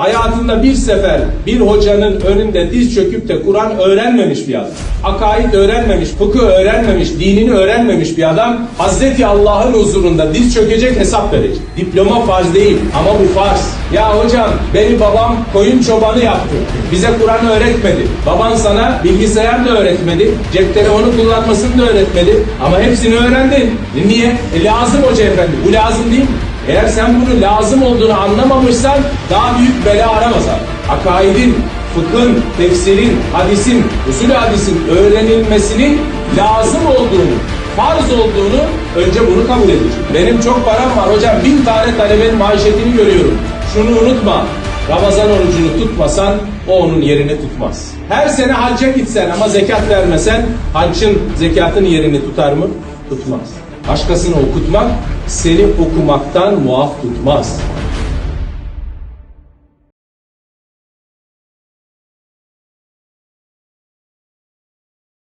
Hayatında bir sefer bir hocanın önünde diz çöküp de Kur'an öğrenmemiş bir adam. Akaid öğrenmemiş, fıkıh öğrenmemiş, dinini öğrenmemiş bir adam Hazreti Allah'ın huzurunda diz çökecek hesap verecek. Diploma farz değil ama bu farz. Ya hocam benim babam koyun çobanı yaptı. Bize Kur'an öğretmedi. Baban sana bilgisayar da öğretmedi. Cep telefonu kullanmasını da öğretmedi. Ama hepsini öğrendin. Niye? E, lazım hoca efendi. Bu lazım değil mi? Eğer sen bunu lazım olduğunu anlamamışsan daha büyük bela aramaz abi. Akaidin, fıkhın, tefsirin, hadisin, usul hadisin öğrenilmesinin lazım olduğunu, farz olduğunu önce bunu kabul edecek. Benim çok param var hocam bin tane talebenin maişetini görüyorum. Şunu unutma. Ramazan orucunu tutmasan o onun yerini tutmaz. Her sene hacca gitsen ama zekat vermesen haccın zekatın yerini tutar mı? Tutmaz. Başkasını okutmak seni okumaktan muaf tutmaz.